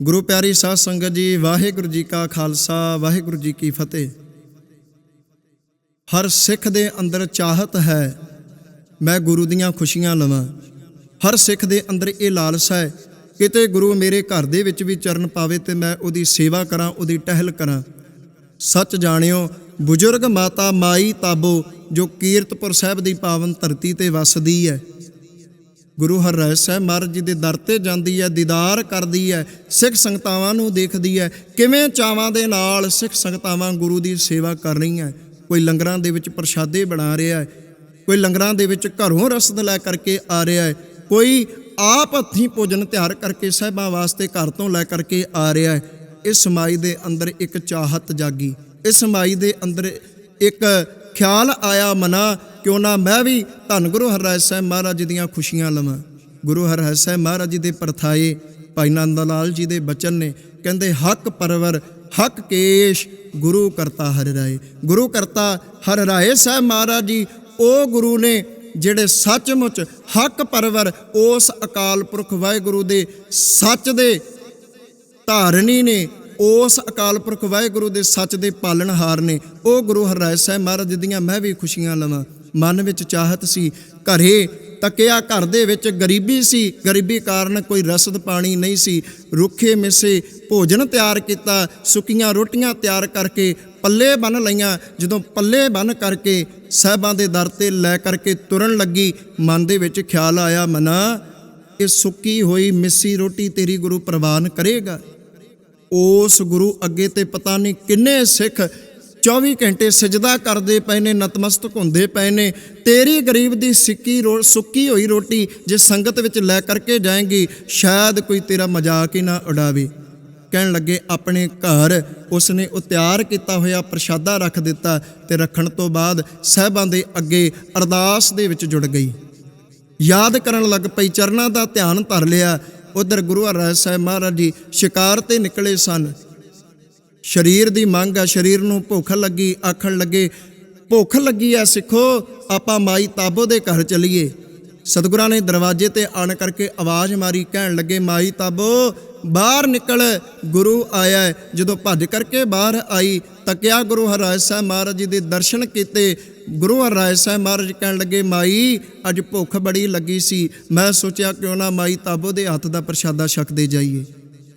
ਗੁਰੂ ਪਿਆਰੀ ਸਾਧ ਸੰਗਤ ਜੀ, ਵਾਹਿਗੁਰੂ ਜੀ ਕਾ ਖਾਲਸਾ, ਵਾਹਿਗੁਰੂ ਜੀ ਕੀ ਫਤਿਹ। ਹਰ ਸਿੱਖ ਦੇ ਅੰਦਰ ਚਾਹਤ ਹੈ, ਮੈਂ ਗੁਰੂ ਦੀਆਂ ਖੁਸ਼ੀਆਂ ਲਵਾਂ। ਹਰ ਸਿੱਖ ਦੇ ਅੰਦਰ ਇਹ ਲਾਲਸਾ ਹੈ, ਕਿਤੇ ਗੁਰੂ ਮੇਰੇ ਘਰ ਦੇ ਵਿੱਚ ਵੀ ਚਰਨ ਪਾਵੇ ਤੇ ਮੈਂ ਉਹਦੀ ਸੇਵਾ ਕਰਾਂ, ਉਹਦੀ ਟਹਿਲ ਕਰਾਂ। ਸੱਚ ਜਾਣਿਓ, ਬਜ਼ੁਰਗ ਮਾਤਾ ਮਾਈ ਤਾਬੋ, ਜੋ ਕੀਰਤਪੁਰ ਸਾਹਿਬ ਦੀ ਪਾਵਨ ਧਰਤੀ ਤੇ ਵਸਦੀ ਹੈ ਗੁਰੂ ਹਰਿ ਸਾਹਿਬ ਮਹਾਰਾਜ ਜੀ ਦੇ ਦਰ ਤੇ ਜਾਂਦੀ ਹੈ, ਦੀਦਾਰ ਕਰਦੀ ਹੈ, ਸਿੱਖ ਸੰਗਤਾਵਾਂ ਨੂੰ ਦੇਖਦੀ ਹੈ। ਕਿਵੇਂ ਚਾਵਾਂ ਦੇ ਨਾਲ ਸਿੱਖ ਸੰਗਤਾਵਾਂ ਗੁਰੂ ਦੀ ਸੇਵਾ ਕਰ ਰਹੀਆਂ ਕੋਈ ਲੰਗਰਾਂ ਦੇ ਵਿੱਚ ਪ੍ਰਸ਼ਾਦੇ ਬਣਾ ਰਿਹਾ ਹੈ, ਕੋਈ ਲੰਗਰਾਂ ਦੇ ਵਿੱਚ ਘਰੋਂ ਰਸਦ ਲੈ ਕਰਕੇ ਆ ਰਿਹਾ ਹੈ, ਕੋਈ ਆਪ ਹੱਥੀਂ ਭੋਜਨ ਤਿਆਰ ਕਰਕੇ ਸਾਹਿਬਾਂ ਵਾਸਤੇ ਘਰ ਤੋਂ ਲੈ ਕਰਕੇ ਆ ਰਿਹਾ ਹੈ। ਇਸ ਮਾਈ ਦੇ ਅੰਦਰ ਇੱਕ ਚਾਹਤ ਜਾਗੀ, ਇਸ ਮਾਈ ਦੇ ਅੰਦਰ ਇੱਕ ਖਿਆਲ ਆਇਆ ਮਨਾ ਕਿਉਂ ਨਾ ਮੈਂ ਵੀ ਧੰਨ ਗੁਰੂ ਹਰਿ ਸਾਹਿਬ ਮਹਾਰਾਜ ਜੀ ਦੀਆਂ ਖੁਸ਼ੀਆਂ ਲਵਾਂ। ਗੁਰੂ ਹਰਿ ਸਾਹਿਬ ਮਹਾਰਾਜ ਜੀ ਦੇ ਪਰਥਾਏ, ਭਾਈ ਨੰਦ ਲਾਲ ਜੀ ਦੇ ਬਚਨ ਨੇ ਕਹਿੰਦੇ, ਹੱਕ ਪਰਵਰ, ਹੱਕ ਕੇਸ਼, ਗੁਰੂ ਕਰਤਾ ਹਰਿ ਰਾਏ। ਗੁਰੂ ਕਰਤਾ ਹਰਿ ਰਾਏ ਸਾਹਿਬ ਮਹਾਰਾਜ ਜੀ, ਉਹ ਗੁਰੂ ਨੇ ਜਿਹੜੇ ਸੱਚਮੁੱਚ ਹੱਕ ਪਰਵਰ, ਉਸ ਅਕਾਲ ਪੁਰਖ ਵਾਹਿਗੁਰੂ ਦੇ ਸੱਚ ਦੇ ਧਾਰਨੀ ਨੇ, ਉਸ ਅਕਾਲ ਪੁਰਖ ਵਾਹਿਗੁਰੂ ਦੇ ਸੱਚ ਦੇ ਪਾਲਣਹਾਰ ਨੇ, ਉਹ ਗੁਰੂ ਹਰਿ ਸਾਹਿਬ ਮਹਾਰਾਜ ਦੀਆਂ ਮੈਂ ਵੀ ਖੁਸ਼ੀਆਂ ਲਵਾਂ। ਮਨ ਵਿੱਚ ਚਾਹਤ ਸੀ। ਘਰੇ ਤਕਿਆ ਘਰ ਦੇ ਵਿੱਚ ਗਰੀਬੀ ਸੀ। ਗਰੀਬੀ ਕਾਰਨ ਕੋਈ ਰਸਦ ਪਾਣੀ ਨਹੀਂ ਸੀ। ਰੁੱਖੇ ਮਿੱਸੇ ਭੋਜਨ ਤਿਆਰ ਕੀਤਾ। ਸੁੱਕੀਆਂ ਰੋਟੀਆਂ ਤਿਆਰ ਕਰਕੇ ਪੱਲੇ ਬੰਨ ਲਈਆਂ। ਜਦੋਂ ਪੱਲੇ ਬੰਨ ਕਰਕੇ ਸਾਹਿਬਾਂ ਦੇ ਦਰ ਤੇ ਲੈ ਕਰਕੇ ਤੁਰਨ ਲੱਗੀ, ਮਨ ਦੇ ਵਿੱਚ ਖਿਆਲ ਆਇਆ, ਮਨਾ, ਇਹ ਸੁੱਕੀ ਹੋਈ ਮਿੱਸੀ ਰੋਟੀ ਤੇਰੀ ਗੁਰੂ ਪ੍ਰਵਾਨ ਕਰੇਗਾ। ਉਸ ਗੁਰੂ ਅੱਗੇ ਤੇ ਪਤਾ ਨਹੀਂ ਕਿੰਨੇ ਸਿੱਖ 24 ਘੰਟੇ ਸਜਦਾ ਕਰਦੇ ਪਏ ਨੇ, ਨਤਮਸਤਕ ਹੁੰਦੇ ਪਏ ਨੇ। ਤੇਰੀ ਗਰੀਬ ਦੀ ਸਿੱਕੀ ਰੋ, ਸੁੱਕੀ ਹੋਈ ਰੋਟੀ ਜੇ ਸੰਗਤ ਵਿੱਚ ਲੈ ਕਰਕੇ ਜਾਏਗੀ, ਸ਼ਾਇਦ ਕੋਈ ਤੇਰਾ ਮਜ਼ਾਕ ਹੀ ਨਾ ਉਡਾਵੇ। ਕਹਿਣ ਲੱਗੇ, ਆਪਣੇ ਘਰ ਉਸਨੇ ਉਹ ਤਿਆਰ ਕੀਤਾ ਹੋਇਆ, ਪ੍ਰਸ਼ਾਦਾ ਰੱਖ ਦਿੱਤਾ ਤੇ ਰੱਖਣ ਤੋਂ ਬਾਅਦ ਸਹਿਬਾਂ ਦੇ ਅੱਗੇ ਅਰਦਾਸ ਦੇ ਵਿੱਚ ਜੁੜ ਗਈ। ਯਾਦ ਕਰਨ ਲੱਗ ਪਈ, ਚਰਨਾਂ ਦਾ ਧਿਆਨ ਧਰ ਲਿਆ। ਉਧਰ ਗੁਰੂ ਹਰਿ ਸਾਹਿਬ ਮਹਾਰਾਜ ਜੀ ਸ਼ਿਕਾਰ ਤੇ ਨਿਕਲੇ ਸਨ। ਸਰੀਰ ਦੀ ਮੰਗ ਆ, ਸਰੀਰ ਨੂੰ ਭੁੱਖ ਲੱਗੀ, ਆਖਣ ਲੱਗੇ, ਭੁੱਖ ਲੱਗੀ ਆ ਸਿੱਖੋ, ਆਪਾਂ ਮਾਈ ਤਾਬੋ ਦੇ ਘਰ ਚਲੀਏ ਸਤਿਗੁਰਾਂ ਨੇ ਦਰਵਾਜ਼ੇ ਤੇ ਆਣ ਕਰਕੇ ਆਵਾਜ਼ ਮਾਰੀ, ਕਹਿਣ ਲੱਗੇ, ਮਾਈ ਤਾਬੋ, ਬਾਹਰ ਨਿਕਲ, ਗੁਰੂ ਆਇਆ ਹੈ। ਜਦੋਂ ਭੱਜ ਕਰਕੇ ਬਾਹਰ ਆਈ, ਤੱਕਿਆ ਗੁਰੂ ਹਰਿ ਸਾਹਿਬ ਮਹਾਰਾਜ ਜੀ ਦੇ ਦਰਸ਼ਨ ਕੀਤੇ, ਗੁਰੂ ਹਰਿ ਸਾਹਿਬ ਮਹਾਰਾਜ ਕਹਿਣ ਲੱਗੇ, ਮਾਈ, ਅੱਜ ਭੁੱਖ ਬੜੀ ਲੱਗੀ ਸੀ, ਮੈਂ ਸੋਚਿਆ ਕਿਉਂ ਨਾ ਮਾਈ ਤਾਬੋ ਦੇ ਹੱਥ ਦਾ ਪ੍ਰਸ਼ਾਦਾ ਛਕਦੇ ਜਾਈਏ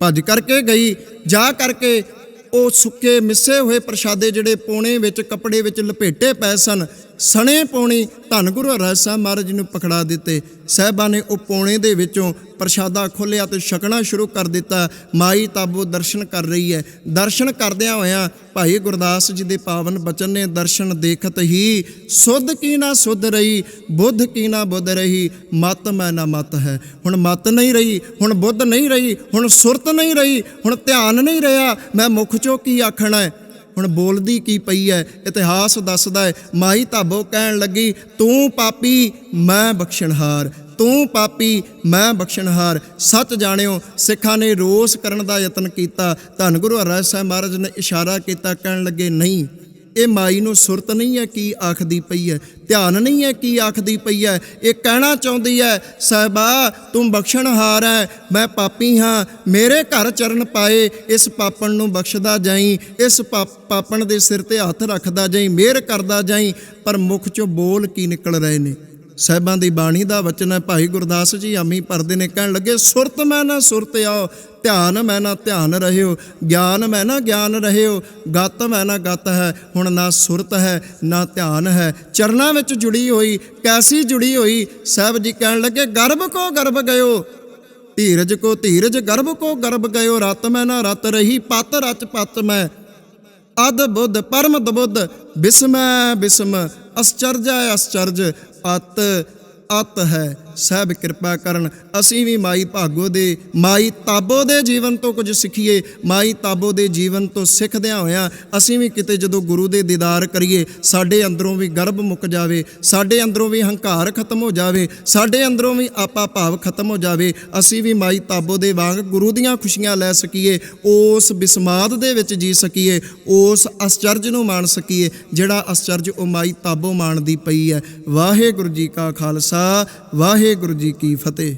ਭੱਜ ਕਰਕੇ ਗਈ, ਜਾ ਕਰਕੇ ਉਹ ਸੁੱਕੇ ਮਿੱਸੇ ਹੋਏ ਪ੍ਰਸ਼ਾਦੇ ਜਿਹੜੇ ਪੋਣੇ ਵਿੱਚ ਕੱਪੜੇ ਵਿੱਚ ਲਪੇਟੇ ਪਏ ਸਨ ਸਣੇ ਪੋਣੀ ਧੰਨ ਗੁਰੂ ਹਰਿ ਸਾਹਿਬ ਮਹਾਰਾਜ ਜੀ ਨੂੰ ਪਕੜਾ ਦਿੱਤੇ। ਸਹਿਬਾਂ ਨੇ ਉਹ ਪੌਣੇ ਦੇ ਵਿੱਚੋਂ ਪ੍ਰਸ਼ਾਦਾ ਖੋਲਿਆ ਤੇ ਛਕਣਾ ਸ਼ੁਰੂ ਕਰ ਦਿੱਤਾ। ਮਾਈ ਤਾਬੋ ਦਰਸ਼ਨ ਕਰ ਰਹੀ ਹੈ। ਦਰਸ਼ਨ ਕਰਦਿਆਂ ਹੋਇਆਂ ਭਾਈ ਗੁਰਦਾਸ ਜੀ ਦੇ ਪਾਵਨ ਬਚਨ ਨੇ ਦਰਸ਼ਨ ਦੇਖਤ ਹੀ, ਸੁਧ ਕੀ ਨਾ ਸੁਧ ਰਹੀ, ਬੁੱਧ ਕੀ ਨਾ ਬੁੱਧ ਰਹੀ, ਮਤ ਮੈਂ ਨਾ ਮਤ ਹੈ। ਹੁਣ ਮਤ ਨਹੀਂ ਰਹੀ, ਹੁਣ ਬੁੱਧ ਨਹੀਂ ਰਹੀ, ਹੁਣ ਸੁਰਤ ਨਹੀਂ ਰਹੀ, ਹੁਣ ਧਿਆਨ ਨਹੀਂ ਰਿਹਾ, ਮੈਂ ਮੁਖ ਚੋਂ ਕੀ ਆਖਣਾ ਹੈ? ਹੁਣ ਬੋਲਦੀ ਕੀ ਪਈ ਹੈ ਇਤਿਹਾਸ ਦੱਸਦਾ ਹੈ ਮਾਈ ਧਾਬੋ ਕਹਿਣ ਲੱਗੀ, ਤੂੰ ਪਾਪੀ, ਮੈਂ ਬਖਸ਼ਣਹਾਰ। ਤੂੰ ਪਾਪੀ, ਮੈਂ ਬਖਸ਼ਣਹਾਰ। ਸੱਚ ਜਾਣਿਓ, ਸਿੱਖਾਂ ਨੇ ਰੋਸ ਕਰਨ ਦਾ ਯਤਨ ਕੀਤਾ। ਧੰਨ ਗੁਰੂ ਹਰਿ ਸਾਹਿਬ ਮਹਾਰਾਜ ਨੇ ਇਸ਼ਾਰਾ ਕੀਤਾ, ਕਹਿਣ ਲੱਗੇ, ਨਹੀਂ। ਇਹ ਮਾਈ ਨੂੰ ਸੁਰਤ ਨਹੀਂ ਹੈ ਕੀ ਆਖਦੀ ਪਈ ਹੈ, ਧਿਆਨ ਨਹੀਂ ਹੈ ਕੀ ਆਖਦੀ ਪਈ ਹੈ, ਇਹ ਕਹਿਣਾ ਚਾਹੁੰਦੀ ਹੈ, ਸਾਹਿਬਾ ਤੂੰ ਬਖਸ਼ਣਹਾਰ ਹੈ, ਮੈਂ ਪਾਪੀ ਹਾਂ, ਮੇਰੇ ਘਰ ਚਰਨ ਪਾਏ, ਇਸ ਪਾਪਣ ਨੂੰ ਬਖਸ਼ਦਾ ਜਾਈ, ਇਸ ਪਾਪ- ਪਾਪਣ ਦੇ ਸਿਰ ਤੇ ਹੱਥ ਰੱਖਦਾ ਜਾਈ, ਮਿਹਰ ਕਰਦਾ ਜਾਈ, ਪਰ ਮੁਖ ਚੋਂ ਬੋਲ ਕੀ ਨਿਕਲ ਰਹੇ ਨੇ? ਸਾਹਿਬਾਂ ਦੀ ਬਾਣੀ ਦਾ ਵਚਨ ਹੈ, ਭਾਈ ਗੁਰਦਾਸ ਜੀ, ਆਮੀ ਪਰਦੇ ਨੇ ਕਹਿਣ ਲੱਗੇ, ਸੁਰਤ ਮੈਂ ਨਾ ਸੁਰਤ ਆਓ, ਧਿਆਨ ਮੈਂ ਨਾ ਧਿਆਨ ਰਹਿਓ, ਗਿਆਨ ਮੈਂ ਨਾ ਗਿਆਨ ਰਹਿਓ, ਗਤ ਮੈਂ ਨਾ ਗਤ ਹੈ, ਹੁਣ ਨਾ ਸੁਰਤ ਹੈ, ਨਾ ਧਿਆਨ ਹੈ, ਚਰਨਾਂ ਵਿੱਚ ਜੁੜੀ ਹੋਈ, ਕੈਸੀ ਜੁੜੀ ਹੋਈ? ਸਾਹਿਬ ਜੀ ਕਹਿਣ ਲੱਗੇ ਗਰਭ ਕੋ ਗਰਭ ਗਇਓ, ਧੀਰਜ ਕੋ ਧੀਰਜ ਗਰਭ ਕੋ ਗਰਭ ਗਇਓ, ਰਤ ਮੈਂ ਨਾ ਰਤ ਰਹੀ, ਪਤ ਰਚ ਪਤ ਮੈਂ ਅਦ ਬੁੱਧ ਪਰਮ ਦਬੁੱਧ, ਬਿਸਮੈ ਬਿਸਮ, ਅਸਚਰਜਾ ਅਸਚਰਜ ਅਤ ਅਤ ਹੈ। ਸਹਿਬ ਕਿਰਪਾ ਕਰਨ, ਅਸੀਂ ਵੀ ਮਾਈ ਭਾਗੋ ਦੇ, ਮਾਈ ਤਾਬੋ ਦੇ ਜੀਵਨ ਤੋਂ ਕੁਝ ਸਿੱਖੀਏ, ਮਾਈ ਤਾਬੋ ਦੇ ਜੀਵਨ ਤੋਂ ਸਿੱਖਦਿਆਂ ਹੋਇਆਂ ਅਸੀਂ ਵੀ ਕਿਤੇ ਜਦੋਂ ਗੁਰੂ ਦੇ ਦੀਦਾਰ ਕਰੀਏ, ਸਾਡੇ ਅੰਦਰੋਂ ਵੀ ਗਰਭ ਮੁੱਕ ਜਾਵੇ, ਸਾਡੇ ਅੰਦਰੋਂ ਵੀ ਹੰਕਾਰ ਖਤਮ ਹੋ ਜਾਵੇ, ਸਾਡੇ ਅੰਦਰੋਂ ਵੀ ਆਪਾ ਭਾਵ ਖਤਮ ਹੋ ਜਾਵੇ, ਅਸੀਂ ਵੀ ਮਾਈ ਤਾਬੋ ਦੇ ਵਾਂਗ ਗੁਰੂ ਦੀਆਂ ਖੁਸ਼ੀਆਂ ਲੈ ਸਕੀਏ, ਉਸ ਬਿਸਮਾਦ ਦੇ ਵਿੱਚ ਜੀ ਸਕੀਏ, ਉਸ ਅਸਚਰਜ ਨੂੰ ਮਾਣ ਸਕੀਏ, ਜਿਹੜਾ ਅਸਚਰਜ ਉਹ ਮਾਈ ਤਾਬੋ ਮਾਣਦੀ ਪਈ ਹੈ। ਵਾਹਿਗੁਰੂ ਜੀ ਕਾ ਖਾਲਸਾ, ਵਾਹਿ ਵਾਹਿਗੁਰੂ ਜੀ ਕੀ ਫਤਿਹ।